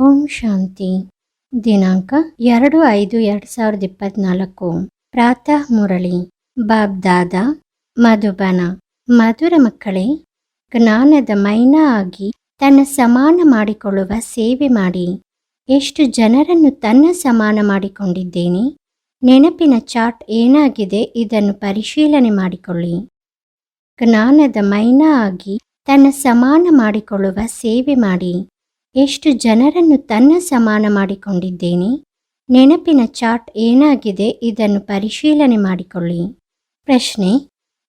ಓಂ ಶಾಂತಿ. ದಿನಾಂಕ ಎರಡು ಐದು ಎರಡು ಸಾವಿರದ ಇಪ್ಪತ್ನಾಲ್ಕು. ಪ್ರಾತಃ ಮುರಳಿ. ಬಾಬ್ದಾದ ಮಧುಬನ. ಮಧುರ ಮಕ್ಕಳೇ, ಜ್ಞಾನದ ಮೈನಾ ಆಗಿ ತನ್ನ ಸಮಾನ ಮಾಡಿಕೊಳ್ಳುವ ಸೇವೆ ಮಾಡಿ. ಎಷ್ಟು ಜನರನ್ನು ತನ್ನ ಸಮಾನ ಮಾಡಿಕೊಂಡಿದ್ದೇನೆ? ನೆನಪಿನ ಚಾಟ್ ಏನಾಗಿದೆ ಇದನ್ನು ಪರಿಶೀಲನೆ ಮಾಡಿಕೊಳ್ಳಿ. ಜ್ಞಾನದ ಮೈನಾ ಆಗಿ ತನ್ನ ಸಮಾನ ಮಾಡಿಕೊಳ್ಳುವ ಸೇವೆ ಮಾಡಿ. ಎಷ್ಟು ಜನರನ್ನು ತನ್ನ ಸಮಾನ ಮಾಡಿಕೊಂಡಿದ್ದೇನೆ? ನೆನಪಿನ ಚಾರ್ಟ್ ಏನಾಗಿದೆ? ಇದನ್ನು ಪರಿಶೀಲನೆ ಮಾಡಿಕೊಳ್ಳಿ. ಪ್ರಶ್ನೆ,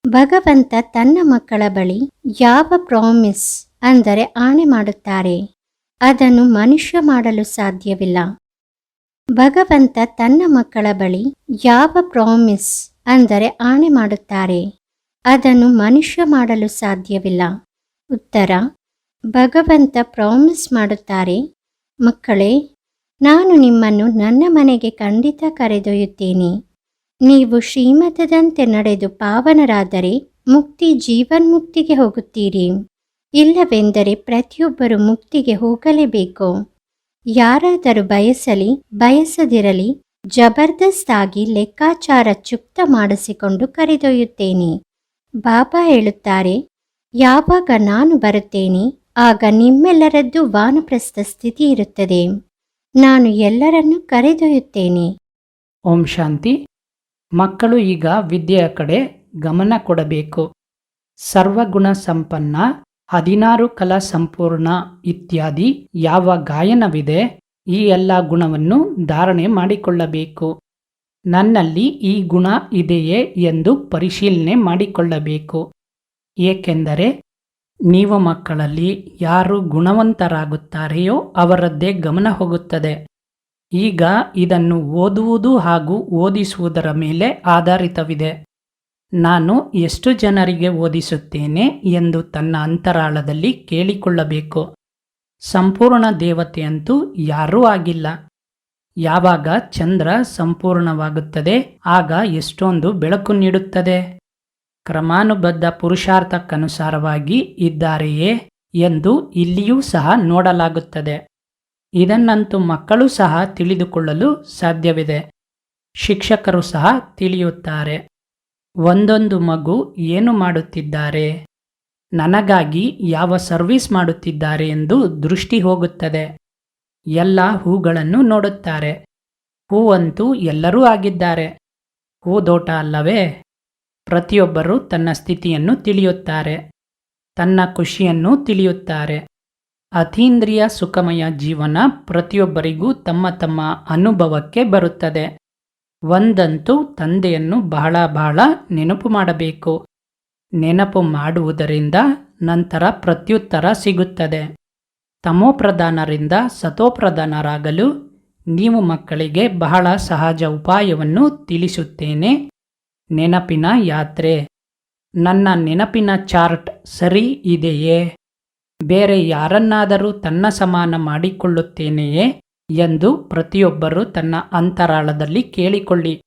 ಭಗವಂತ ತನ್ನ ಮಕ್ಕಳ ಬಳಿ ಯಾವ ಪ್ರಾಮಿಸ್ ಅಂದರೆ ಆಣೆ ಮಾಡುತ್ತಾರೆ? ಅದನ್ನು ಮನುಷ್ಯ ಮಾಡಲು ಸಾಧ್ಯವಿಲ್ಲ. ಭಗವಂತ ತನ್ನ ಮಕ್ಕಳ ಬಳಿ ಯಾವ ಪ್ರಾಮಿಸ್ ಅಂದರೆ ಆಣೆ ಮಾಡುತ್ತಾರೆ? ಅದನ್ನು ಮನುಷ್ಯ ಮಾಡಲು ಸಾಧ್ಯವಿಲ್ಲ. ಉತ್ತರ ಭಗವಂತ ಪ್ರಾಮಿಸ್ ಮಾಡುತ್ತಾರೆ, ಮಕ್ಕಳೇ, ನಾನು ನಿಮ್ಮನ್ನು ನನ್ನ ಮನೆಗೆ ಖಂಡಿತ ಕರೆದೊಯ್ಯುತ್ತೇನೆ. ನೀವು ಶ್ರೀಮತದಂತೆ ನಡೆದು ಪಾವನರಾದರೆ ಮುಕ್ತಿ ಜೀವನ್ಮುಕ್ತಿಗೆ ಹೋಗುತ್ತೀರಿ. ಇಲ್ಲವೆಂದರೆ ಪ್ರತಿಯೊಬ್ಬರು ಮುಕ್ತಿಗೆ ಹೋಗಲೇಬೇಕು. ಯಾರಾದರೂ ಬಯಸಲಿ, ಬಯಸದಿರಲಿ, ಜಬರ್ದಸ್ತಾಗಿ ಲೆಕ್ಕಾಚಾರ ಚುಕ್ತ ಮಾಡಿಸಿಕೊಂಡು ಕರೆದೊಯ್ಯುತ್ತೇನೆ. ಬಾಬಾ ಹೇಳುತ್ತಾರೆ, ಯಾವಾಗ ನಾನು ಬರುತ್ತೇನೆ ಆಗ ನಿಮ್ಮೆಲ್ಲರದ್ದು ವಾನಪ್ರಸ್ಥ ಸ್ಥಿತಿ ಇರುತ್ತದೆ. ನಾನು ಎಲ್ಲರನ್ನು ಕರೆದೊಯ್ಯುತ್ತೇನೆ. ಓಂ ಶಾಂತಿ. ಮಕ್ಕಳು ಈಗ ವಿದ್ಯೆಯ ಕಡೆ ಗಮನ ಕೊಡಬೇಕು. ಸರ್ವಗುಣ ಸಂಪನ್ನ, ಹದಿನಾರು ಕಲಾ ಸಂಪೂರ್ಣ ಇತ್ಯಾದಿ ಯಾವ ಗಾಯನವಿದೆ, ಈ ಎಲ್ಲ ಗುಣವನ್ನು ಧಾರಣೆ ಮಾಡಿಕೊಳ್ಳಬೇಕು. ನನ್ನಲ್ಲಿ ಈ ಗುಣ ಇದೆಯೇ ಎಂದು ಪರಿಶೀಲನೆ ಮಾಡಿಕೊಳ್ಳಬೇಕು. ಏಕೆಂದರೆ ನೀವು ಮಕ್ಕಳಲ್ಲಿ ಯಾರು ಗುಣವಂತರಾಗುತ್ತಾರೆಯೋ ಅವರದ್ದೇ ಗಮನ ಹೋಗುತ್ತದೆ. ಈಗ ಇದನ್ನು ಓದುವುದು ಹಾಗೂ ಓದಿಸುವುದರ ಮೇಲೆ ಆಧಾರಿತವಿದೆ. ನಾನು ಎಷ್ಟು ಜನರಿಗೆ ಓದಿಸುತ್ತೇನೆ ಎಂದು ತನ್ನ ಅಂತರಾಳದಲ್ಲಿ ಕೇಳಿಕೊಳ್ಳಬೇಕು. ಸಂಪೂರ್ಣ ದೇವತೆಯಂತೂ ಯಾರೂ ಆಗಿಲ್ಲ. ಯಾವಾಗ ಚಂದ್ರ ಸಂಪೂರ್ಣವಾಗುತ್ತದೆ, ಆಗ ಎಷ್ಟೊಂದು ಬೆಳಕು ನೀಡುತ್ತದೆ. ಕ್ರಮಾನುಬದ್ಧ ಪುರುಷಾರ್ಥಕ್ಕನುಸಾರವಾಗಿ ಇದ್ದಾರೆಯೇ ಎಂದು ಇಲ್ಲಿಯೂ ಸಹ ನೋಡಲಾಗುತ್ತದೆ. ಇದನ್ನಂತೂ ಮಕ್ಕಳು ಸಹ ತಿಳಿದುಕೊಳ್ಳಲು ಸಾಧ್ಯವಿದೆ. ಶಿಕ್ಷಕರು ಸಹ ತಿಳಿಯುತ್ತಾರೆ. ಒಂದೊಂದು ಮಗು ಏನು ಮಾಡುತ್ತಿದ್ದಾರೆ? ನನಗಾಗಿ ಯಾವ ಸರ್ವಿಸ್ ಮಾಡುತ್ತಿದ್ದಾರೆ ಎಂದು ದೃಷ್ಟಿ ಹೋಗುತ್ತದೆ. ಎಲ್ಲ ಹೂಗಳನ್ನು ನೋಡುತ್ತಾರೆ. ಹೂವಂತೂ ಎಲ್ಲರೂ ಆಗಿದ್ದಾರೆ. ಹೂದೋಟ ಅಲ್ಲವೇ? ಪ್ರತಿಯೊಬ್ಬರು ತನ್ನ ಸ್ಥಿತಿಯನ್ನು ತಿಳಿಯುತ್ತಾರೆ, ತನ್ನ ಖುಷಿಯನ್ನು ತಿಳಿಯುತ್ತಾರೆ. ಅತೀಂದ್ರಿಯ ಸುಖಮಯ ಜೀವನ ಪ್ರತಿಯೊಬ್ಬರಿಗೂ ತಮ್ಮ ತಮ್ಮ ಅನುಭವಕ್ಕೆ ಬರುತ್ತದೆ. ಒಂದಂತೂ ತಂದೆಯನ್ನು ಬಹಳ ಬಹಳ ನೆನಪು ಮಾಡಬೇಕು. ನೆನಪು ಮಾಡುವುದರಿಂದ ನಂತರ ಪ್ರತ್ಯುತ್ತರ ಸಿಗುತ್ತದೆ. ತಮೋಪ್ರಧಾನರಿಂದ ಸತೋಪ್ರಧಾನರಾಗಲು ನೀವು ಮಕ್ಕಳಿಗೆ ಬಹಳ ಸಹಜ ಉಪಾಯವನ್ನು ತಿಳಿಸುತ್ತೇನೆ. ನೆನಪಿನ ಯಾತ್ರೆ. ನನ್ನ ನೆನಪಿನ ಚಾರ್ಟ್ ಸರಿ ಇದೆಯೇ? ಬೇರೆ ಯಾರನ್ನಾದರೂ ತನ್ನ ಸಮಾನ ಮಾಡಿಕೊಳ್ಳುತ್ತೇನೆಯೇ ಎಂದು ಪ್ರತಿಯೊಬ್ಬರು ತನ್ನ ಅಂತರಾಳದಲ್ಲಿ ಕೇಳಿಕೊಳ್ಳಿ.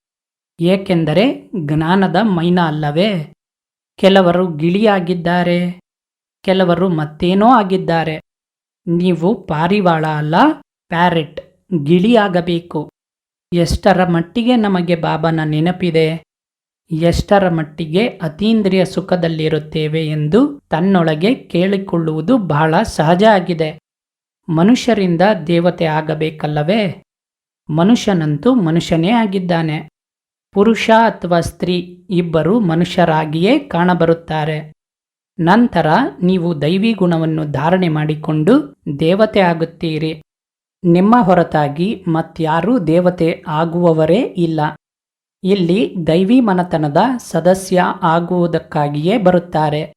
ಏಕೆಂದರೆ ಜ್ಞಾನದ ಮೈನ ಅಲ್ಲವೇ? ಕೆಲವರು ಗಿಳಿಯಾಗಿದ್ದಾರೆ, ಕೆಲವರು ಮತ್ತೇನೋ ಆಗಿದ್ದಾರೆ. ನೀವು ಪಾರಿವಾಳ ಅಲ್ಲ, ಪ್ಯಾರೆಟ್, ಗಿಳಿಯಾಗಬೇಕು. ಎಷ್ಟರ ಮಟ್ಟಿಗೆ ನಮಗೆ ಬಾಬನ ನೆನಪಿದೆ? ಎಷ್ಟರ ಮಟ್ಟಿಗೆ ಅತೀಂದ್ರಿಯ ಸುಖದಲ್ಲಿರುತ್ತೇವೆ ಎಂದು ತನ್ನೊಳಗೆ ಕೇಳಿಕೊಳ್ಳುವುದು ಬಹಳ ಸಹಜ ಆಗಿದೆ. ಮನುಷ್ಯರಿಂದ ದೇವತೆ ಆಗಬೇಕಲ್ಲವೇ? ಮನುಷ್ಯನಂತೂ ಮನುಷ್ಯನೇ ಆಗಿದ್ದಾನೆ. ಪುರುಷ ಅಥವಾ ಸ್ತ್ರೀ ಇಬ್ಬರು ಮನುಷ್ಯರಾಗಿಯೇ ಕಾಣಬರುತ್ತಾರೆ. ನಂತರ ನೀವು ದೈವಿ ಗುಣವನ್ನು ಧಾರಣೆ ಮಾಡಿಕೊಂಡು ದೇವತೆ ಆಗುತ್ತೀರಿ. ನಿಮ್ಮ ಹೊರತಾಗಿ ಮತ್ಯಾರೂ ದೇವತೆ ಆಗುವವರೇ ಇಲ್ಲ. ಇಲ್ಲಿ ದೈವಿ ಮನತನದ ಸದಸ್ಯ ಆಗುವುದಕ್ಕಾಗಿಯೇ ಬರುತ್ತಾರೆ.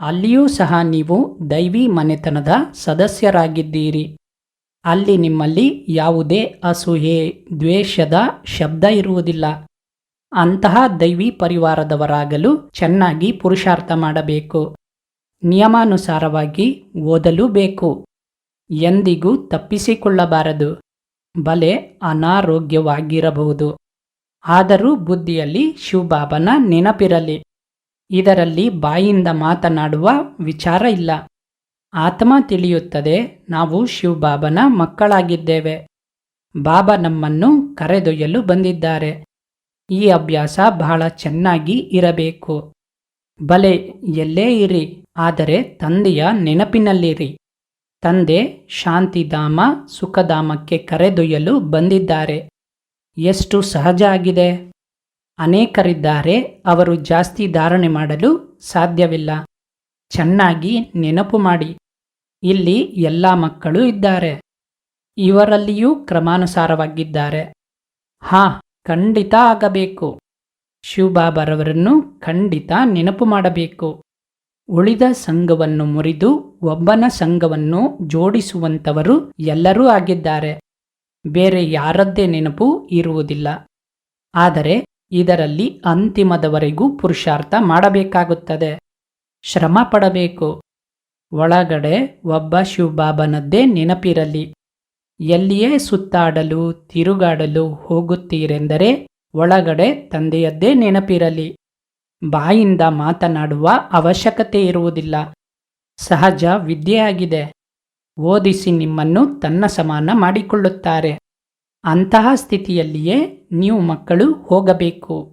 ಅಲ್ಲಿಯೂ ಸಹ ನೀವು ದೈವಿ ಮನೆತನದ ಸದಸ್ಯರಾಗಿದ್ದೀರಿ. ಅಲ್ಲಿ ನಿಮ್ಮಲ್ಲಿ ಯಾವುದೇ ಅಸೂಹೆ ದ್ವೇಷದ ಶಬ್ದ ಇರುವುದಿಲ್ಲ. ಅಂತಹ ದೈವಿ ಪರಿವಾರದವರಾಗಲು ಚೆನ್ನಾಗಿ ಪುರುಷಾರ್ಥ ಮಾಡಬೇಕು. ನಿಯಮಾನುಸಾರವಾಗಿ ಓದಲು ಬೇಕು ಎಂದಿಗೂ ತಪ್ಪಿಸಿಕೊಳ್ಳಬಾರದು. ಬಲೆ ಅನಾರೋಗ್ಯವಾಗಿರಬಹುದು. ಆದರೂ ಬುದ್ಧಿಯಲ್ಲಿ ಶಿವಬಾಬನ ನೆನಪಿರಲಿ. ಇದರಲ್ಲಿ ಬಾಯಿಂದ ಮಾತನಾಡುವ ವಿಚಾರ ಇಲ್ಲ. ಆತ್ಮ ತಿಳಿಯುತ್ತದೆ, ನಾವು ಶಿವಬಾಬನ ಮಕ್ಕಳಾಗಿದ್ದೇವೆ. ಬಾಬಾ ನಮ್ಮನ್ನು ಕರೆದೊಯ್ಯಲು ಬಂದಿದ್ದಾರೆ. ಈ ಅಭ್ಯಾಸ ಬಹಳ ಚೆನ್ನಾಗಿ ಇರಬೇಕು. ಬಲೆ, ಎಲ್ಲೇ ಇರಿ, ಆದರೆ ತಂದೆಯ ನೆನಪಿನಲ್ಲಿರಿ. ತಂದೆ ಶಾಂತಿಧಾಮ, ಸುಖಧಾಮಕ್ಕೆ ಕರೆದೊಯ್ಯಲು ಬಂದಿದ್ದಾರೆ. ಎಷ್ಟು ಸಹಜ ಆಗಿದೆ? ಅನೇಕರಿದ್ದಾರೆ, ಅವರು ಜಾಸ್ತಿ ಧಾರಣೆ ಮಾಡಲು ಸಾಧ್ಯವಿಲ್ಲ. ಚೆನ್ನಾಗಿ ನೆನಪು ಮಾಡಿ. ಇಲ್ಲಿ ಎಲ್ಲ ಮಕ್ಕಳು ಇದ್ದಾರೆ. ಇವರಲ್ಲಿಯೂ ಕ್ರಮಾನುಸಾರವಾಗಿದ್ದಾರೆ. ಹಾ, ಖಂಡಿತ ಆಗಬೇಕು. ಶಿವಬಾಬರವರನ್ನು ಖಂಡಿತ ನೆನಪು ಮಾಡಬೇಕು. ಉಳಿದ ಸಂಘವನ್ನು ಮುರಿದು ಒಬ್ಬನ ಸಂಘವನ್ನು ಜೋಡಿಸುವಂಥವರು ಎಲ್ಲರೂ ಆಗಿದ್ದಾರೆ. ಬೇರೆ ಯಾರದ್ದೇ ನೆನಪು ಇರುವುದಿಲ್ಲ. ಆದರೆ ಇದರಲ್ಲಿ ಅಂತಿಮದವರೆಗೂ ಪುರುಷಾರ್ಥ ಮಾಡಬೇಕಾಗುತ್ತದೆ. ಶ್ರಮ ಪಡಬೇಕು. ಒಳಗಡೆ ಒಬ್ಬ ಶಿವಬಾಬನದ್ದೇ ನೆನಪಿರಲಿ. ಎಲ್ಲಿಯೇ ಸುತ್ತಾಡಲು, ತಿರುಗಾಡಲು ಹೋಗುತ್ತೀರೆಂದರೆ ಒಳಗಡೆ ತಂದೆಯದ್ದೇ ನೆನಪಿರಲಿ. ಬಾಯಿಂದ ಮಾತನಾಡುವ ಅವಶ್ಯಕತೆ ಇರುವುದಿಲ್ಲ. ಸಹಜ ವಿದ್ಯೆಯಾಗಿದೆ. ಓದಿಸಿ ನಿಮ್ಮನ್ನು ತನ್ನ ಸಮಾನ ಮಾಡಿಕೊಳ್ಳುತ್ತಾರೆ. ಅಂತಹ ಸ್ಥಿತಿಯಲ್ಲಿಯೇ ನೀವು ಮಕ್ಕಳು ಹೋಗಬೇಕು.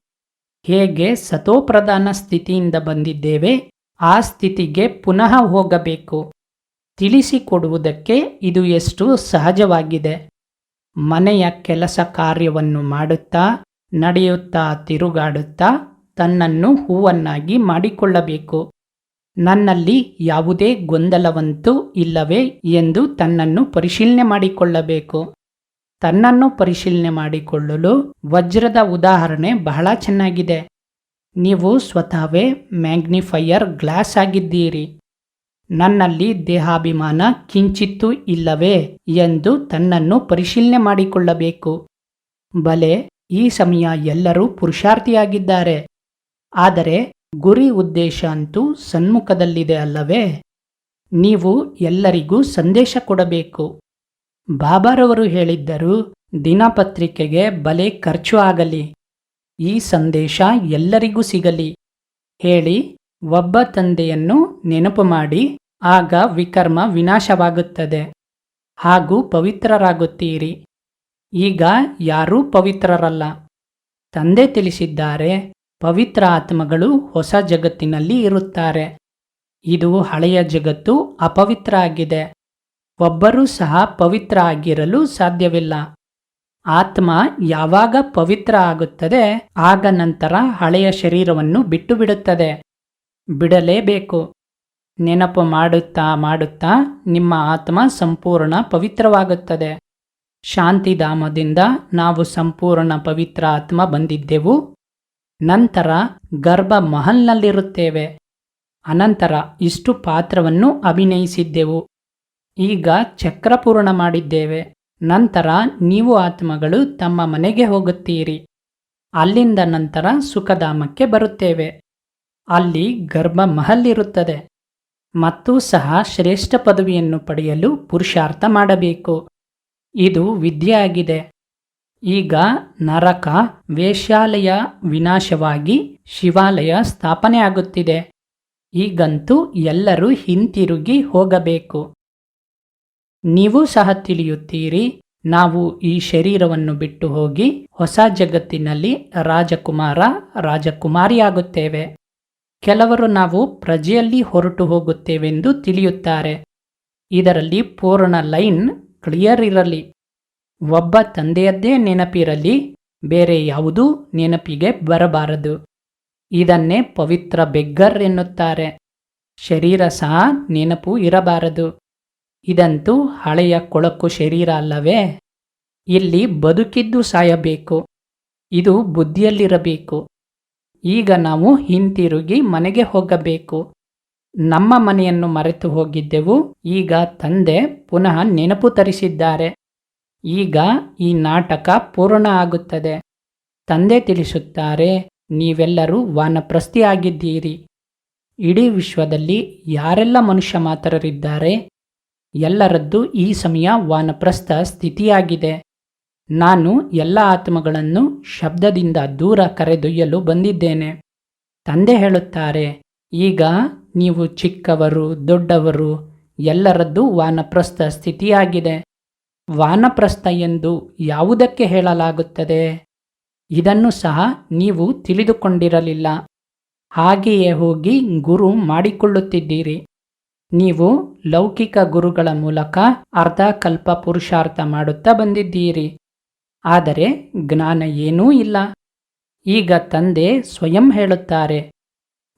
ಹೇಗೆ ಸತೋಪ್ರಧಾನ ಸ್ಥಿತಿಯಿಂದ ಬಂದಿದ್ದೇವೆ, ಆ ಸ್ಥಿತಿಗೆ ಪುನಃ ಹೋಗಬೇಕು. ತಿಳಿಸಿಕೊಡುವುದಕ್ಕೆ ಇದು ಎಷ್ಟು ಸಹಜವಾಗಿದೆ. ಮನೆಯ ಕೆಲಸ ಕಾರ್ಯವನ್ನು ಮಾಡುತ್ತಾ, ನಡೆಯುತ್ತಾ, ತಿರುಗಾಡುತ್ತಾ ತನ್ನನ್ನು ಹೂವನ್ನಾಗಿ ಮಾಡಿಕೊಳ್ಳಬೇಕು. ನನ್ನಲ್ಲಿ ಯಾವುದೇ ಗೊಂದಲವಂತೂ ಇಲ್ಲವೇ ಎಂದು ತನ್ನನ್ನು ಪರಿಶೀಲನೆ ಮಾಡಿಕೊಳ್ಳಬೇಕು. ತನ್ನನ್ನು ಪರಿಶೀಲನೆ ಮಾಡಿಕೊಳ್ಳಲು ವಜ್ರದ ಉದಾಹರಣೆ ಬಹಳ ಚೆನ್ನಾಗಿದೆ. ನೀವು ಸ್ವತಃವೇ ಮ್ಯಾಗ್ನಿಫೈಯರ್ ಗ್ಲಾಸ್ ಆಗಿದ್ದೀರಿ. ನನ್ನಲ್ಲಿ ದೇಹಾಭಿಮಾನ ಕಿಂಚಿತ್ತೂ ಇಲ್ಲವೇ ಎಂದು ತನ್ನನ್ನು ಪರಿಶೀಲನೆ ಮಾಡಿಕೊಳ್ಳಬೇಕು. ಬಲೆ, ಈ ಸಮಯ ಎಲ್ಲರೂ ಪುರುಷಾರ್ಥಿಯಾಗಿದ್ದಾರೆ. ಆದರೆ ಗುರಿ ಉದ್ದೇಶ ಅಂತೂ ಸನ್ಮುಖದಲ್ಲಿದೆ ಅಲ್ಲವೇ? ನೀವು ಎಲ್ಲರಿಗೂ ಸಂದೇಶ ಕೊಡಬೇಕು. ಬಾಬಾರವರು ಹೇಳಿದ್ದರು ದಿನಪತ್ರಿಕೆಗೆ ಬಲೆ ಖರ್ಚು ಆಗಲಿ. ಈ ಸಂದೇಶ ಎಲ್ಲರಿಗೂ ಸಿಗಲಿ. ಹೇಳಿ, ಒಬ್ಬ ತಂದೆಯನ್ನು ನೆನಪು ಮಾಡಿ, ಆಗ ವಿಕರ್ಮ ವಿನಾಶವಾಗುತ್ತದೆ. ಹಾಗೂ ಪವಿತ್ರರಾಗುತ್ತೀರಿ. ಈಗ ಯಾರೂ ಪವಿತ್ರರಲ್ಲ. ತಂದೆ ತಿಳಿಸಿದ್ದಾರೆ ಪವಿತ್ರ ಆತ್ಮಗಳು ಹೊಸ ಜಗತ್ತಿನಲ್ಲಿ ಇರುತ್ತಾರೆ. ಇದು ಹಳೆಯ ಜಗತ್ತು ಅಪವಿತ್ರ ಆಗಿದೆ. ಒಬ್ಬರೂ ಸಹ ಪವಿತ್ರ ಆಗಿರಲು ಸಾಧ್ಯವಿಲ್ಲ. ಆತ್ಮ ಯಾವಾಗ ಪವಿತ್ರ ಆಗುತ್ತದೆ, ಆಗ ನಂತರ ಹಳೆಯ ಶರೀರವನ್ನು ಬಿಟ್ಟು ಬಿಡುತ್ತದೆ ಬಿಡಲೇಬೇಕು. ನೆನಪು ಮಾಡುತ್ತಾ ಮಾಡುತ್ತಾ ನಿಮ್ಮ ಆತ್ಮ ಸಂಪೂರ್ಣ ಪವಿತ್ರವಾಗುತ್ತದೆ. ಶಾಂತಿಧಾಮದಿಂದ ನಾವು ಸಂಪೂರ್ಣ ಪವಿತ್ರ ಆತ್ಮ ಬಂದಿದ್ದೆವು. ನಂತರ ಗರ್ಭ ಮಹಲ್ನಲ್ಲಿರುತ್ತೇವೆ ಅನಂತರ ಇಷ್ಟು ಪಾತ್ರವನ್ನು ಅಭಿನಯಿಸಿದ್ದೆವು. ಈಗ ಚಕ್ರಪೂರ್ಣ ಮಾಡಿದ್ದೇವೆ. ನಂತರ ನೀವು ಆತ್ಮಗಳು ತಮ್ಮ ಮನೆಗೆ ಹೋಗುತ್ತೀರಿ. ಅಲ್ಲಿಂದ ನಂತರ ಸುಖಧಾಮಕ್ಕೆ ಬರುತ್ತೇವೆ. ಅಲ್ಲಿ ಗರ್ಭ ಮಹಲ್ ಇರುತ್ತದೆ ಮತ್ತು ಸಹ ಶ್ರೇಷ್ಠ ಪದವಿಯನ್ನು ಪಡೆಯಲು ಪುರುಷಾರ್ಥ ಮಾಡಬೇಕು. ಇದು ವಿದ್ಯೆ ಆಗಿದೆ ಈಗ ನರಕ ವೇಶ್ಯಾಲಯ ವಿನಾಶವಾಗಿ ಶಿವಾಲಯ ಸ್ಥಾಪನೆ ಆಗುತ್ತಿದೆ ಈಗಂತೂ ಎಲ್ಲರೂ ಹಿಂತಿರುಗಿ ಹೋಗಬೇಕು. ನೀವು ಸಹ ತಿಳಿಯುತ್ತೀರಿ, ನಾವು ಈ ಶರೀರವನ್ನು ಬಿಟ್ಟು ಹೋಗಿ ಹೊಸ ಜಗತ್ತಿನಲ್ಲಿ ರಾಜಕುಮಾರ, ರಾಜಕುಮಾರಿಯಾಗುತ್ತೇವೆ. ಕೆಲವರು ನಾವು ಪ್ರಜೆಯಲ್ಲಿ ಹೊರಟು ಹೋಗುತ್ತೇವೆಂದು ತಿಳಿಯುತ್ತಾರೆ. ಇದರಲ್ಲಿ ಪೂರ್ಣ ಲೈನ್ ಕ್ಲಿಯರ್ ಇರಲಿ. ಒಬ್ಬ ತಂದೆಯದ್ದೇ ನೆನಪಿರಲಿ, ಬೇರೆ ಯಾವುದೂ ನೆನಪಿಗೆ ಬರಬಾರದು. ಇದನ್ನೇ ಪವಿತ್ರ ಬೆಗ್ಗರ್ ಎನ್ನುತ್ತಾರೆ. ಶರೀರ ಸಹ ನೆನಪು ಇರಬಾರದು. ಇದಂತೂ ಹಳೆಯ ಕೊಳಕು ಶರೀರ ಅಲ್ಲವೇ? ಇಲ್ಲಿ ಬದುಕಿದ್ದು ಸಾಯಬೇಕು. ಇದು ಬುದ್ಧಿಯಲ್ಲಿರಬೇಕು. ಈಗ ನಾವು ಹಿಂತಿರುಗಿ ಮನೆಗೆ ಹೋಗಬೇಕು. ನಮ್ಮ ಮನೆಯನ್ನು ಮರೆತು ಹೋಗಿದ್ದೆವು. ಈಗ ತಂದೆ ಪುನಃ ನೆನಪು ತರಿಸಿದ್ದಾರೆ. ಈಗ ಈ ನಾಟಕ ಪೂರ್ಣ ಆಗುತ್ತದೆ. ತಂದೆ ತಿಳಿಸುತ್ತಾರೆ, ನೀವೆಲ್ಲರೂ ವಾನಪ್ರಸ್ಥಿಯಾಗಿದ್ದೀರಿ. ಇಡೀ ವಿಶ್ವದಲ್ಲಿ ಯಾರೆಲ್ಲ ಮನುಷ್ಯ ಮಾತ್ರರಿದ್ದಾರೆ? ಎಲ್ಲರದ್ದು ಈ ಸಮಯ ವಾನಪ್ರಸ್ಥ ಸ್ಥಿತಿಯಾಗಿದೆ. ನಾನು ಎಲ್ಲ ಆತ್ಮಗಳನ್ನು ಶಬ್ದದಿಂದ ದೂರ ಕರೆದೊಯ್ಯಲು ಬಂದಿದ್ದೇನೆ. ತಂದೆ ಹೇಳುತ್ತಾರೆ, ಈಗ ನೀವು ಚಿಕ್ಕವರು, ದೊಡ್ಡವರು, ಎಲ್ಲರದ್ದು ವಾನಪ್ರಸ್ಥ ಸ್ಥಿತಿಯಾಗಿದೆ. ವಾನಪ್ರಸ್ಥ ಎಂದು ಯಾವುದಕ್ಕೆ ಹೇಳಲಾಗುತ್ತದೆ? ಇದನ್ನು ಸಹ ನೀವು ತಿಳಿದುಕೊಂಡಿರಲಿಲ್ಲ. ಹಾಗೆಯೇ ಹೋಗಿ ಗುರು ಮಾಡಿಕೊಳ್ಳುತ್ತಿದ್ದೀರಿ. ನೀವು ಲೌಕಿಕ ಗುರುಗಳ ಮೂಲಕ ಅರ್ಧ ಕಲ್ಪ ಪುರುಷಾರ್ಥ ಮಾಡುತ್ತಾ ಬಂದಿದ್ದೀರಿ. ಆದರೆ ಜ್ಞಾನ ಏನೂ ಇಲ್ಲ. ಈಗ ತಂದೆ ಸ್ವಯಂ ಹೇಳುತ್ತಾರೆ,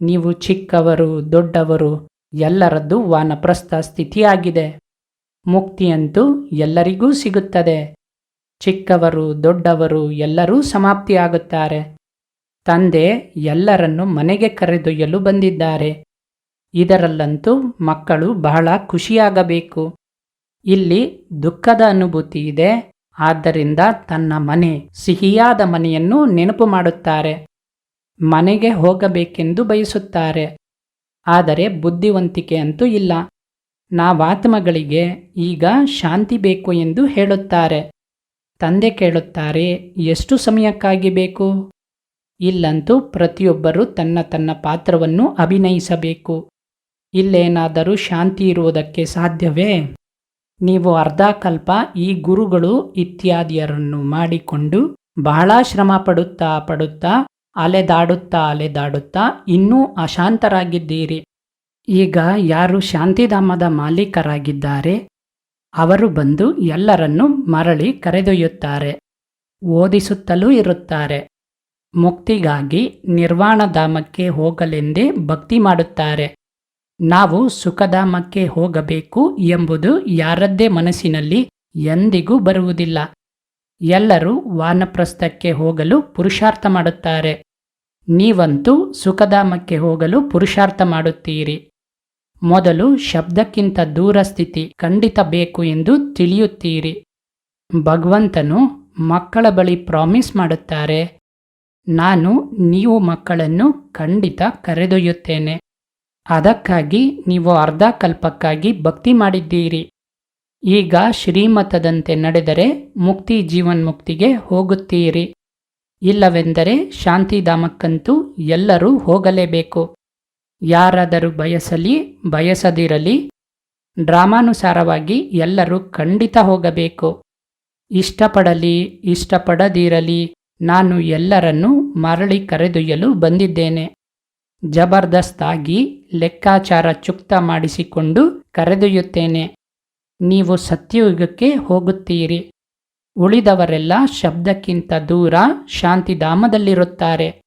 ನೀವು ಚಿಕ್ಕವರು, ದೊಡ್ಡವರು, ಎಲ್ಲರದ್ದು ವಾನಪ್ರಸ್ಥ ಸ್ಥಿತಿಯಾಗಿದೆ. ಮುಕ್ತಿಯಂತೂ ಎಲ್ಲರಿಗೂ ಸಿಗುತ್ತದೆ. ಚಿಕ್ಕವರು, ದೊಡ್ಡವರು ಎಲ್ಲರೂ ಸಮಾಪ್ತಿಯಾಗುತ್ತಾರೆ. ತಂದೆ ಎಲ್ಲರನ್ನು ಮನೆಗೆ ಕರೆದೊಯ್ಯಲು ಬಂದಿದ್ದಾರೆ. ಇದರಲ್ಲಂತೂ ಮಕ್ಕಳು ಬಹಳ ಖುಷಿಯಾಗಬೇಕು. ಇಲ್ಲಿ ದುಃಖದ ಅನುಭೂತಿ ಇದೆ. ಆದ್ದರಿಂದ ತನ್ನ ಮನೆ, ಸಿಹಿಯಾದ ಮನೆಯನ್ನು ನೆನಪು ಮಾಡುತ್ತಾರೆ. ಮನೆಗೆ ಹೋಗಬೇಕೆಂದು ಬಯಸುತ್ತಾರೆ. ಆದರೆ ಬುದ್ಧಿವಂತಿಕೆ ಅಂತೂ ಇಲ್ಲ. ನಾವಾತ್ಮಗಳಿಗೆ ಈಗ ಶಾಂತಿ ಬೇಕು ಎಂದು ಹೇಳುತ್ತಾರೆ. ತಂದೆ ಕೇಳುತ್ತಾರೆ, ಎಷ್ಟು ಸಮಯಕ್ಕಾಗಿ ಬೇಕು? ಇಲ್ಲಂತೂ ಪ್ರತಿಯೊಬ್ಬರು ತನ್ನ ತನ್ನ ಪಾತ್ರವನ್ನು ಅಭಿನಯಿಸಬೇಕು. ಇಲ್ಲೇನಾದರೂ ಶಾಂತಿ ಇರುವುದಕ್ಕೆ ಸಾಧ್ಯವೇ? ನೀವು ಅರ್ಧಕಲ್ಪ ಈ ಗುರುಗಳು ಇತ್ಯಾದಿಯರನ್ನು ಮಾಡಿಕೊಂಡು ಬಹಳ ಶ್ರಮ ಪಡುತ್ತಾ ಪಡುತ್ತಾ ಅಲೆದಾಡುತ್ತಾ ಅಲೆದಾಡುತ್ತಾ ಇನ್ನೂ ಅಶಾಂತರಾಗಿದ್ದೀರಿ. ಈಗ ಯಾರು ಶಾಂತಿಧಾಮದ ಮಾಲೀಕರಾಗಿದ್ದಾರೆ, ಅವರು ಬಂದು ಎಲ್ಲರನ್ನೂ ಮರಳಿ ಕರೆದೊಯ್ಯುತ್ತಾರೆ, ಓದಿಸುತ್ತಲೂ ಇರುತ್ತಾರೆ, ಮುಕ್ತಿಗಾಗಿ ನಿರ್ವಾಣಧಾಮಕ್ಕೆ ಹೋಗಲೆಂದೇ ಭಕ್ತಿ ಮಾಡುತ್ತಾರೆ. ನಾವು ಸುಖಧಾಮಕ್ಕೆ ಹೋಗಬೇಕು ಎಂಬುದು ಯಾರದ್ದೇ ಮನಸ್ಸಿನಲ್ಲಿ ಎಂದಿಗೂ ಬರುವುದಿಲ್ಲ. ಎಲ್ಲರೂ ವಾನಪ್ರಸ್ಥಕ್ಕೆ ಹೋಗಲು ಪುರುಷಾರ್ಥ ಮಾಡುತ್ತಾರೆ. ನೀವಂತೂ ಸುಖಧಾಮಕ್ಕೆ ಹೋಗಲು ಪುರುಷಾರ್ಥ ಮಾಡುತ್ತೀರಿ. ಮೊದಲು ಶಬ್ದಕ್ಕಿಂತ ದೂರ ಸ್ಥಿತಿ ಖಂಡಿತ ಬೇಕು ಎಂದು ತಿಳಿಯುತ್ತೀರಿ. ಭಗವಂತನು ಮಕ್ಕಳ ಬಳಿ ಪ್ರಾಮಿಸ್ ಮಾಡುತ್ತಾರೆ, ನಾನು ನೀವು ಮಕ್ಕಳನ್ನು ಖಂಡಿತ ಕರೆದೊಯ್ಯುತ್ತೇನೆ. ಅದಕ್ಕಾಗಿ ನೀವು ಅರ್ಧ ಕಲ್ಪಕ್ಕಾಗಿ ಭಕ್ತಿ ಮಾಡಿದ್ದೀರಿ. ಈಗ ಶ್ರೀಮತದಂತೆ ನಡೆದರೆ ಮುಕ್ತಿ ಜೀವನ್ಮುಕ್ತಿಗೆ ಹೋಗುತ್ತೀರಿ. ಇಲ್ಲವೆಂದರೆ ಶಾಂತಿಧಾಮಕ್ಕಂತೂ ಎಲ್ಲರೂ ಹೋಗಲೇಬೇಕು. ಯಾರಾದರೂ ಬಯಸಲಿ, ಬಯಸದಿರಲಿ, ಡ್ರಾಮಾನುಸಾರವಾಗಿ ಎಲ್ಲರೂ ಖಂಡಿತ ಹೋಗಬೇಕು. ಇಷ್ಟಪಡಲಿ, ಇಷ್ಟಪಡದಿರಲಿ, ನಾನು ಎಲ್ಲರನ್ನೂ ಮರಳಿ ಕರೆದೊಯ್ಯಲು ಬಂದಿದ್ದೇನೆ. ಜಬರ್ದಸ್ತಾಗಿ ಲೆಕ್ಕಾಚಾರ ಚುಕ್ತ ಮಾಡಿಸಿಕೊಂಡು ಕರೆದೊಯ್ಯುತ್ತೇನೆ. ನೀವು ಸತ್ಯಯುಗಕ್ಕೆ ಹೋಗುತ್ತೀರಿ. ಉಳಿದವರೆಲ್ಲ ಶಬ್ದಕ್ಕಿಂತ ದೂರ ಶಾಂತಿಧಾಮದಲ್ಲಿರುತ್ತಾರೆ.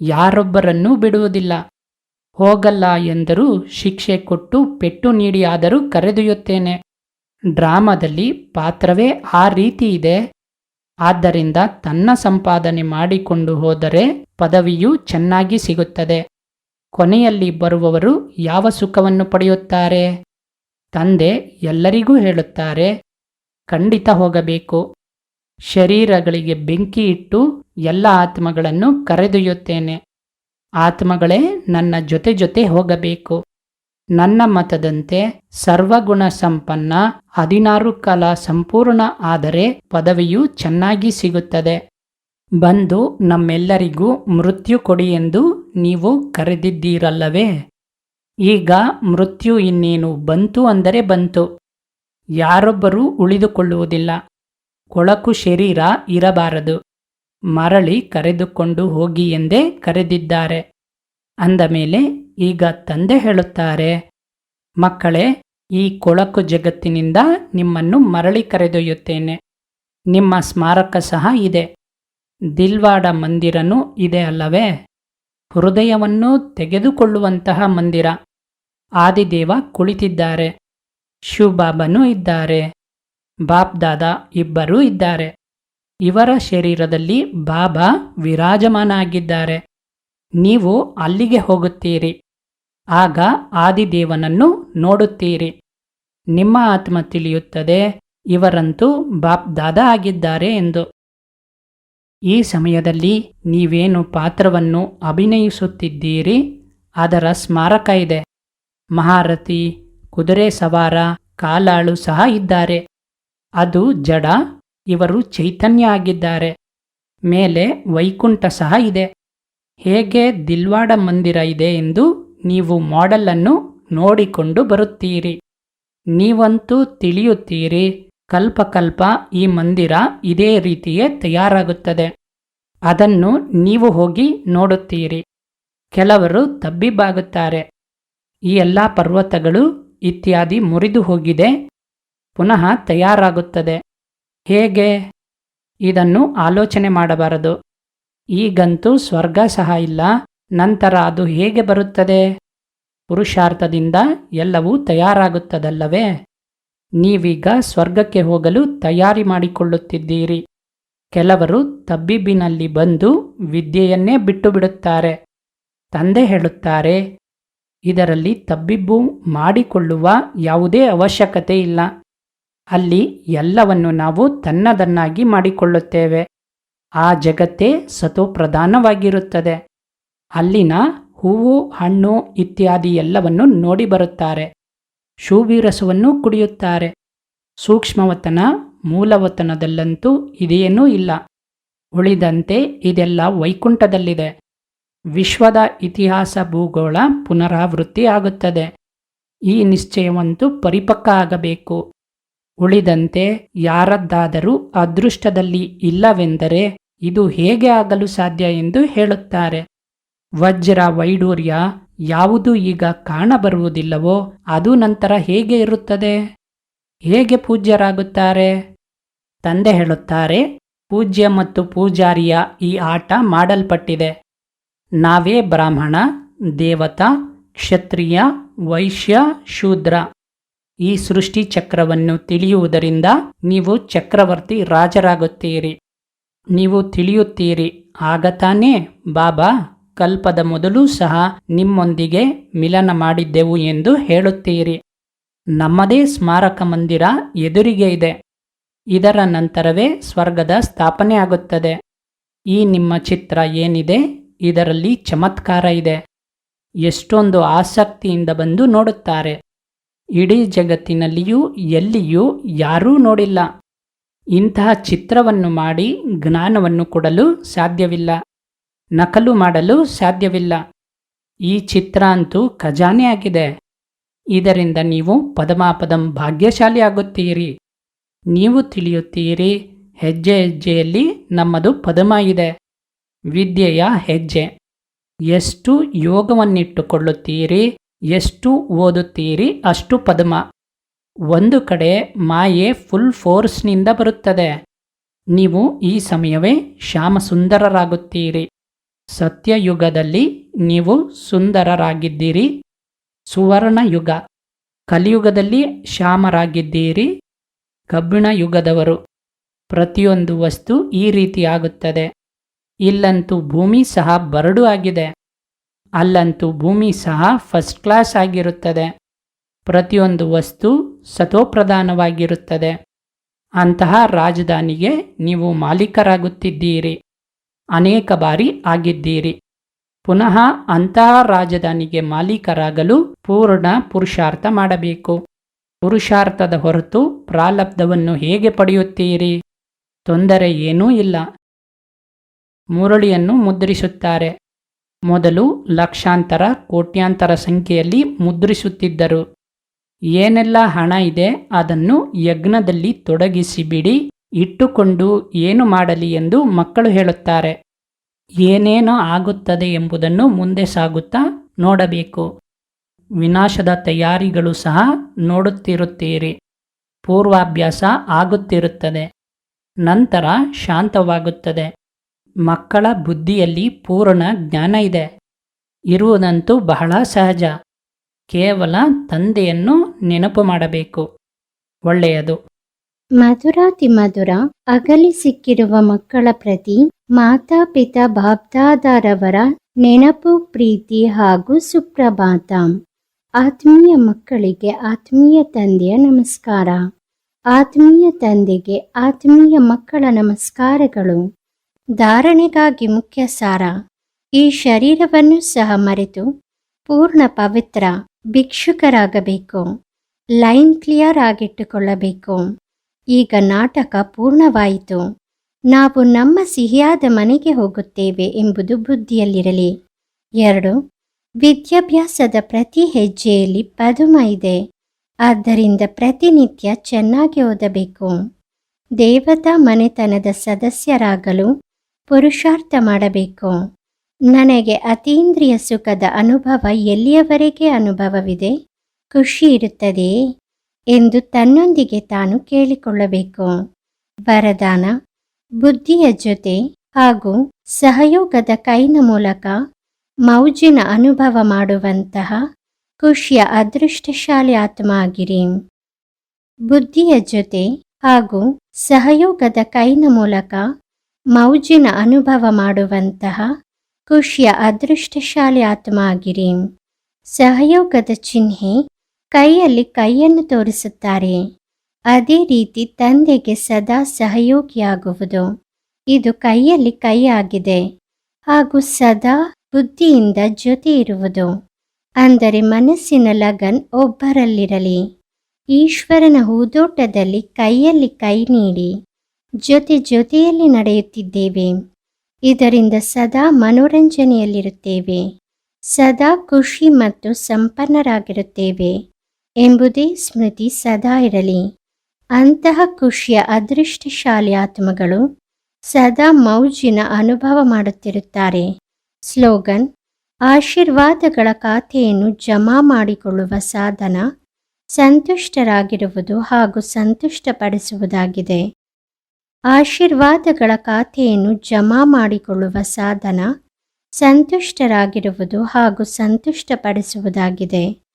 ಯಾರೊಬ್ಬರನ್ನೂ ಬಿಡುವುದಿಲ್ಲ. ಹೋಗಲ್ಲ ಎಂದರೂ ಶಿಕ್ಷೆ ಕೊಟ್ಟು ಪೆಟ್ಟು ನೀಡಿ ಆದರೂ ಕರೆದೊಯ್ಯುತ್ತೇನೆ. ಡ್ರಾಮಾದಲ್ಲಿ ಪಾತ್ರವೇ ಆ ರೀತಿ ಇದೆ. ಆದ್ದರಿಂದ ತನ್ನ ಸಂಪಾದನೆ ಮಾಡಿಕೊಂಡು ಹೋದರೆ ಪದವಿಯೂ ಚೆನ್ನಾಗಿ ಸಿಗುತ್ತದೆ. ಕೊನೆಯಲ್ಲಿ ಬರುವವರು ಯಾವ ಸುಖವನ್ನು ಪಡೆಯುತ್ತಾರೆ? ತಂದೆ ಎಲ್ಲರಿಗೂ ಹೇಳುತ್ತಾರೆ, ಖಂಡಿತ ಹೋಗಬೇಕು. ಶರೀರಗಳಿಗೆ ಬೆಂಕಿ ಇಟ್ಟು ಎಲ್ಲ ಆತ್ಮಗಳನ್ನು ಕರೆದೊಯ್ಯುತ್ತೇನೆ. ಆತ್ಮಗಳೇ ನನ್ನ ಜೊತೆ ಜೊತೆ ಹೋಗಬೇಕು. ನನ್ನ ಮತದಂತೆ ಸರ್ವಗುಣ ಸಂಪನ್ನ ಹದಿನಾರು ಕಾಲ ಸಂಪೂರ್ಣ ಆದರೆ ಪದವಿಯು ಚೆನ್ನಾಗಿ ಸಿಗುತ್ತದೆ. ಬಂದು ನಮ್ಮೆಲ್ಲರಿಗೂ ಮೃತ್ಯು ಕೊಡಿ ಎಂದು ನೀವು ಕರೆದಿದ್ದೀರಲ್ಲವೇ? ಈಗ ಮೃತ್ಯು ಇನ್ನೇನು ಬಂತು ಅಂದರೆ ಬಂತು. ಯಾರೊಬ್ಬರೂ ಉಳಿದುಕೊಳ್ಳುವುದಿಲ್ಲ. ಕೊಳಕು ಶರೀರ ಇರಬಾರದು. ಮರಳಿ ಕರೆದುಕೊಂಡು ಹೋಗಿ ಎಂದೇ ಕರೆದಿದ್ದಾರೆ. ಅಂದ ಮೇಲೆ ಈಗ ತಂದೆ ಹೇಳುತ್ತಾರೆ, ಮಕ್ಕಳೇ, ಈ ಕೊಳಕು ಜಗತ್ತಿನಿಂದ ನಿಮ್ಮನ್ನು ಮರಳಿ ಕರೆದೊಯ್ಯುತ್ತೇನೆ. ನಿಮ್ಮ ಸ್ಮಾರಕ ಸಹ ಇದೆ. ದಿಲ್ವಾಡ ಮಂದಿರನೂ ಇದೆ ಅಲ್ಲವೇ? ಹೃದಯವನ್ನು ತೆಗೆದುಕೊಳ್ಳುವಂತಹ ಮಂದಿರ. ಆದಿದೇವ ಕುಳಿತಿದ್ದಾರೆ. ಶಿವಬಾಬನೂ ಇದ್ದಾರೆ. ಬಾಪ್ದಾದ ಇಬ್ಬರೂ ಇದ್ದಾರೆ. ಇವರ ಶರೀರದಲ್ಲಿ ಬಾಬಾ ವಿರಾಜಮಾನ ಆಗಿದ್ದಾರೆ ನೀವು ಅಲ್ಲಿಗೆ ಹೋಗುತ್ತೀರಿ. ಆಗ ಆದಿದೇವನನ್ನು ನೋಡುತ್ತೀರಿ. ನಿಮ್ಮ ಆತ್ಮ ತಿಳಿಯುತ್ತದೆ, ಇವರಂತೂ ಬಾಪ್ ದಾದ ಆಗಿದ್ದಾರೆ ಎಂದು. ಈ ಸಮಯದಲ್ಲಿ ನೀವೇನು ಪಾತ್ರವನ್ನು ಅಭಿನಯಿಸುತ್ತಿದ್ದೀರಿ? ಅದರ ಸ್ಮಾರಕ ಇದೆ. ಮಹಾರಥಿ, ಕುದುರೆ ಸವಾರ, ಕಾಲಾಳು ಸಹ ಇದ್ದಾರೆ. ಅದು ಜಡ ಇವರು ಚೈತನ್ಯ ಆಗಿದ್ದಾರೆ ಮೇಲೆ ವೈಕುಂಠ ಸಹ ಇದೆ. ಹೇಗೆ ದಿಲ್ವಾಡ ಮಂದಿರ ಇದೆ ಎಂದು ನೀವು ಮಾಡಲನ್ನು ನೋಡಿಕೊಂಡು ಬರುತ್ತೀರಿ. ನೀವಂತೂ ತಿಳಿಯುತ್ತೀರಿ. ಕಲ್ಪಕಲ್ಪ ಈ ಮಂದಿರ ಇದೇ ರೀತಿಯೇ ತಯಾರಾಗುತ್ತದೆ. ಅದನ್ನು ನೀವು ಹೋಗಿ ನೋಡುತ್ತೀರಿ. ಕೆಲವರು ತಬ್ಬಿಬ್ಬಾಗುತ್ತಾರೆ. ಈ ಎಲ್ಲ ಪರ್ವತಗಳು ಇತ್ಯಾದಿ ಮುರಿದು ಹೋಗಿದೆ. ಪುನಃ ತಯಾರಾಗುತ್ತದೆ. ಹೇಗೆ? ಇದನ್ನು ಆಲೋಚನೆ ಮಾಡಬಾರದು. ಈಗಂತೂ ಸ್ವರ್ಗ ಸಹ ಇಲ್ಲ, ನಂತರ ಅದು ಹೇಗೆ ಬರುತ್ತದೆ? ಪುರುಷಾರ್ಥದಿಂದ ಎಲ್ಲವೂ ತಯಾರಾಗುತ್ತದಲ್ಲವೇ? ನೀವೀಗ ಸ್ವರ್ಗಕ್ಕೆ ಹೋಗಲು ತಯಾರಿ ಮಾಡಿಕೊಳ್ಳುತ್ತಿದ್ದೀರಿ. ಕೆಲವರು ತಬ್ಬಿಬ್ಬಿನಲ್ಲಿ ಬಂದು ವಿದ್ಯೆಯನ್ನೇ ಬಿಟ್ಟು ಬಿಡುತ್ತಾರೆ ತಂದೆ ಹೇಳುತ್ತಾರೆ, ಇದರಲ್ಲಿ ತಬ್ಬಿಬ್ಬು ಮಾಡಿಕೊಳ್ಳುವ ಯಾವುದೇ ಅವಶ್ಯಕತೆ ಇಲ್ಲ. ಅಲ್ಲಿ ಎಲ್ಲವನ್ನು ನಾವು ತನ್ನದನ್ನಾಗಿ ಮಾಡಿಕೊಳ್ಳುತ್ತೇವೆ. ಆ ಜಗತ್ತೇ ಸತೋಪ್ರಧಾನವಾಗಿರುತ್ತದೆ. ಅಲ್ಲಿನ ಹೂವು, ಹಣ್ಣು ಇತ್ಯಾದಿ ಎಲ್ಲವನ್ನು ನೋಡಿ ಬರುತ್ತಾರೆ. ಶೂಭಿರಸವನ್ನು ಕುಡಿಯುತ್ತಾರೆ. ಸೂಕ್ಷ್ಮವತನ, ಮೂಲವತನದಲ್ಲಂತೂ ಇದೇನೂ ಇಲ್ಲ. ಉಳಿದಂತೆ ಇದೆಲ್ಲ ವೈಕುಂಠದಲ್ಲಿದೆ. ವಿಶ್ವದ ಇತಿಹಾಸ ಭೂಗೋಳ ಪುನರಾವೃತ್ತಿ ಆಗುತ್ತದೆ ಈ ನಿಶ್ಚಯವಂತೂ ಪರಿಪಕ್ವ ಆಗಬೇಕು. ಉಳಿದಂತೆ ಯಾರದ್ದಾದರೂ ಅದೃಷ್ಟದಲ್ಲಿ ಇಲ್ಲವೆಂದರೆ ಇದು ಹೇಗೆ ಆಗಲು ಸಾಧ್ಯ ಎಂದು ಹೇಳುತ್ತಾರೆ. ವಜ್ರ ವೈಡೂರ್ಯ ಯಾವುದು ಈಗ ಕಾಣಬರುವುದಿಲ್ಲವೋ ಅದು ನಂತರ ಹೇಗೆ ಇರುತ್ತದೆ? ಹೇಗೆ ಪೂಜ್ಯರಾಗುತ್ತಾರೆ? ತಂದೆ ಹೇಳುತ್ತಾರೆ, ಪೂಜ್ಯ ಮತ್ತು ಪೂಜಾರಿಯ ಈ ಆಟ ಮಾಡಲ್ಪಟ್ಟಿದೆ. ನಾವೇ ಬ್ರಾಹ್ಮಣ, ದೇವತಾ, ಕ್ಷತ್ರಿಯ, ವೈಶ್ಯ, ಶೂದ್ರ. ಈ ಸೃಷ್ಟಿ ಚಕ್ರವನ್ನು ತಿಳಿಯುವುದರಿಂದ ನೀವು ಚಕ್ರವರ್ತಿ ರಾಜರಾಗುತ್ತೀರಿ. ನೀವು ತಿಳಿಯುತ್ತೀರಿ. ಆಗ ತಾನೇ ಬಾಬಾ ಕಲ್ಪದ ಮೊದಲು ಸಹ ನಿಮ್ಮೊಂದಿಗೆ ಮಿಲನ ಮಾಡಿದ್ದೆವು ಎಂದು ಹೇಳುತ್ತೀರಿ. ನಮ್ಮದೇ ಸ್ಮಾರಕ ಮಂದಿರ ಎದುರಿಗೆ ಇದೆ. ಇದರ ನಂತರವೇ ಸ್ವರ್ಗದ ಸ್ಥಾಪನೆ ಆಗುತ್ತದೆ. ಈ ನಿಮ್ಮ ಚಿತ್ರ ಏನಿದೆ? ಇದರಲ್ಲಿ ಚಮತ್ಕಾರ ಇದೆ. ಎಷ್ಟೊಂದು ಆಸಕ್ತಿಯಿಂದ ಬಂದು ನೋಡುತ್ತಾರೆ. ಇಡೀ ಜಗತ್ತಿನಲ್ಲಿಯೂ ಎಲ್ಲಿಯೂ ಯಾರೂ ನೋಡಿಲ್ಲ. ಇಂತಹ ಚಿತ್ರವನ್ನು ಮಾಡಿ ಜ್ಞಾನವನ್ನು ಕೊಡಲು ಸಾಧ್ಯವಿಲ್ಲ. ನಕಲು ಮಾಡಲು ಸಾಧ್ಯವಿಲ್ಲ. ಈ ಚಿತ್ರ ಅಂತೂ ಖಜಾನೆಯಾಗಿದೆ ಇದರಿಂದ ನೀವು ಪದಮಾಪದಂ ಭಾಗ್ಯಶಾಲಿ ಆಗುತ್ತೀರಿ. ನೀವು ತಿಳಿಯುತ್ತೀರಿ, ಹೆಜ್ಜೆ ಹೆಜ್ಜೆಯಲ್ಲಿ ನಮ್ಮದು ಪದಮ ಇದೆ. ವಿದ್ಯೆಯ ಹೆಜ್ಜೆ. ಎಷ್ಟು ಯೋಗವನ್ನಿಟ್ಟುಕೊಳ್ಳುತ್ತೀರಿ ಎಷ್ಟು ಓದುತ್ತೀರಿ ಅಷ್ಟು ಪದ್ಮ. ಒಂದು ಕಡೆ ಮಾಯೆ ಫುಲ್ ಫೋರ್ಸ್ನಿಂದ ಬರುತ್ತದೆ. ನೀವು ಈ ಸಮಯವೇ ಶ್ಯಾಮಸುಂದರರಾಗುತ್ತೀರಿ. ಸತ್ಯಯುಗದಲ್ಲಿ ನೀವು ಸುಂದರರಾಗಿದ್ದೀರಿ. ಸುವರ್ಣ ಯುಗ ಕಲಿಯುಗದಲ್ಲಿ ಶ್ಯಾಮರಾಗಿದ್ದೀರಿ. ಕಬ್ಬಿಣ ಯುಗದವರು ಪ್ರತಿಯೊಂದು ವಸ್ತು ಈ ರೀತಿ ಆಗುತ್ತದೆ ಇಲ್ಲಂತೂ ಭೂಮಿ ಸಹ ಬರಡು ಆಗಿದೆ. ಅಲ್ಲಂತೂ ಭೂಮಿ ಸಹ ಫಸ್ಟ್ ಕ್ಲಾಸ್ ಆಗಿರುತ್ತದೆ. ಪ್ರತಿಯೊಂದು ವಸ್ತು ಸತೋಪ್ರಧಾನವಾಗಿರುತ್ತದೆ. ಅಂತಹ ರಾಜಧಾನಿಗೆ ನೀವು ಮಾಲೀಕರಾಗುತ್ತಿದ್ದೀರಿ. ಅನೇಕ ಬಾರಿ ಆಗಿದ್ದೀರಿ. ಪುನಃ ಅಂತಹ ರಾಜಧಾನಿಗೆ ಮಾಲೀಕರಾಗಲು ಪೂರ್ಣ ಪುರುಷಾರ್ಥ ಮಾಡಬೇಕು. ಪುರುಷಾರ್ಥದ ಹೊರತು ಪ್ರಾಲಬ್ಧವನ್ನು ಹೇಗೆ ಪಡೆಯುತ್ತೀರಿ? ತೊಂದರೆ ಏನೂ ಇಲ್ಲ. ಮುರಳಿಯನ್ನು ಮುದ್ರಿಸುತ್ತಾರೆ. ಮೊದಲು ಲಕ್ಷಾಂತರ, ಕೋಟ್ಯಾಂತರ ಸಂಖ್ಯೆಯಲ್ಲಿ ಮುದ್ರಿಸುತ್ತಿದ್ದರು. ಏನೆಲ್ಲ ಹಣ ಇದೆ ಅದನ್ನು ಯಜ್ಞದಲ್ಲಿ ತೊಡಗಿಸಿಬಿಡಿ, ಇಟ್ಟುಕೊಂಡು ಏನು ಮಾಡಲಿ ಎಂದು ಮಕ್ಕಳು ಹೇಳುತ್ತಾರೆ. ಏನೇನೋ ಆಗುತ್ತದೆ ಎಂಬುದನ್ನು ಮುಂದೆ ಸಾಗುತ್ತಾ ನೋಡಬೇಕು. ವಿನಾಶದ ತಯಾರಿಗಳು ಸಹ ನೋಡುತ್ತಿರುತ್ತೀರಿ. ಪೂರ್ವಾಭ್ಯಾಸ ಆಗುತ್ತಿರುತ್ತದೆ. ನಂತರ ಶಾಂತವಾಗುತ್ತದೆ. ಮಕ್ಕಳ ಬುದ್ಧಿಯಲ್ಲಿ ಪೂರ್ಣ ಜ್ಞಾನ ಇದೆ. ಇರುವುದಂತೂ ಬಹಳ ಸಹಜ. ಕೇವಲ ತಂದೆಯನ್ನು ನೆನಪು ಮಾಡಬೇಕು. ಒಳ್ಳೆಯದು. ಮಧುರಾತಿ ಮಧುರ ಅಗಲಿ ಸಿಕ್ಕಿರುವ ಮಕ್ಕಳ ಪ್ರತಿ ಮಾತಾಪಿತಾ ಬಾಬ್ದಾದಾರವರ ನೆನಪು, ಪ್ರೀತಿ ಹಾಗೂ ಸುಪ್ರಭಾತ. ಆತ್ಮೀಯ ಮಕ್ಕಳಿಗೆ ಆತ್ಮೀಯ ತಂದೆಯ ನಮಸ್ಕಾರ. ಆತ್ಮೀಯ ತಂದೆಗೆ ಆತ್ಮೀಯ ಮಕ್ಕಳ ನಮಸ್ಕಾರಗಳು. ಧಾರಣೆಗಾಗಿ ಮುಖ್ಯ ಸಾರ ಈ ಶರೀರವನ್ನು ಸಹ ಮರೆತು ಪೂರ್ಣ ಪವಿತ್ರ, ಭಿಕ್ಷುಕರಾಗಬೇಕು. Line clear ಆಗಿಟ್ಟುಕೊಳ್ಳಬೇಕು. ಈಗ ನಾಟಕ ಪೂರ್ಣವಾಯಿತು. ನಾವು ನಮ್ಮ ಸಿಹಿಯಾದ ಮನೆಗೆ ಹೋಗುತ್ತೇವೆ ಎಂಬುದು ಬುದ್ಧಿಯಲ್ಲಿರಲಿ. ಎರಡು, ವಿದ್ಯಾಭ್ಯಾಸದ ಪ್ರತಿ ಹೆಜ್ಜೆಯಲ್ಲಿ ಪದುಮ ಇದೆ. ಆದ್ದರಿಂದ ಪ್ರತಿನಿತ್ಯ ಚೆನ್ನಾಗಿ ಓದಬೇಕು. ದೇವತಾ ಮನೆತನದ ಸದಸ್ಯರಾಗಲು ಪುರುಷಾರ್ಥ ಮಾಡಬೇಕು. ನನಗೆ ಅತೀಂದ್ರಿಯ ಸುಖದ ಅನುಭವ ಎಲ್ಲಿಯವರೆಗೆ ಅನುಭವವಿದೆ? ಖುಷಿ ಇರುತ್ತದೆಯೇ ಎಂದು ತನ್ನೊಂದಿಗೆ ತಾನು ಕೇಳಿಕೊಳ್ಳಬೇಕು. ವರದಾನ, ಬುದ್ಧಿಯ ಜೊತೆ ಹಾಗೂ ಸಹಯೋಗದ ಕೈನ ಮೂಲಕ ಮೌಜಿನ ಅನುಭವ ಮಾಡುವಂತಹ ಖುಷಿಯ ಅದೃಷ್ಟಶಾಲಿ ಆತ್ಮ ಆಗಿರಿ. ಬುದ್ಧಿಯ ಜೊತೆ ಹಾಗೂ ಸಹಯೋಗದ ಕೈನ ಮೂಲಕ ಮೌಜಿನ ಅನುಭವ ಮಾಡುವಂತಹ ಖುಷಿಯ ಅದೃಷ್ಟಶಾಲಿ ಆತ್ಮ ಆಗಿರಿ ಸಹಯೋಗದ ಚಿಹ್ನೆ ಕೈಯಲ್ಲಿ ಕೈಯನ್ನು ತೋರಿಸುತ್ತಾರೆ. ಅದೇ ರೀತಿ ತಂದೆಗೆ ಸದಾ ಸಹಯೋಗಿಯಾಗುವುದು. ಇದು ಕೈಯಲ್ಲಿ ಕೈ ಆಗಿದೆ. ಹಾಗೂ ಸದಾ ಬುದ್ಧಿಯಿಂದ ಜೊತೆ ಇರುವುದು. ಅಂದರೆ ಮನಸ್ಸಿನ ಲಗನ್ ಒಬ್ಬರಲ್ಲಿರಲಿ. ಈಶ್ವರನ ಹೂದೋಟದಲ್ಲಿ ಕೈಯಲ್ಲಿ ಕೈ ನೀಡಿ. ಜೊತೆ ಜೊತೆಯಲ್ಲಿ ನಡೆಯುತ್ತಿದ್ದೇವೆ. ಇದರಿಂದ ಸದಾ ಮನೋರಂಜನೆಯಲ್ಲಿರುತ್ತೇವೆ. ಸದಾ ಖುಷಿ ಮತ್ತು ಸಂಪನ್ನರಾಗಿರುತ್ತೇವೆ ಎಂಬುದೇ ಸ್ಮೃತಿ ಸದಾ ಇರಲಿ. ಅಂತಹ ಖುಷಿಯ ಅದೃಷ್ಟಶಾಲಿ ಆತ್ಮಗಳು ಸದಾ ಮೌಜಿನ ಅನುಭವ ಮಾಡುತ್ತಿರುತ್ತಾರೆ. ಸ್ಲೋಗನ್, ಆಶೀರ್ವಾದಗಳ ಖಾತೆಯನ್ನು ಜಮಾ ಮಾಡಿಕೊಳ್ಳುವ ಸಾಧನ ಸಂತುಷ್ಟರಾಗಿರುವುದು ಹಾಗೂ ಸಂತುಷ್ಟಪಡಿಸುವುದಾಗಿದೆ. ಆಶೀರ್ವಾದಗಳ ಖಾತೆಯನ್ನು ಜಮಾ ಮಾಡಿಕೊಳ್ಳುವ ಸಾಧನ ಸಂತುಷ್ಟರಾಗಿರುವುದು ಹಾಗೂ ಸಂತುಷ್ಟಪಡಿಸುವುದಾಗಿದೆ.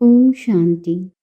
ಓಂ ಶಾಂತಿ.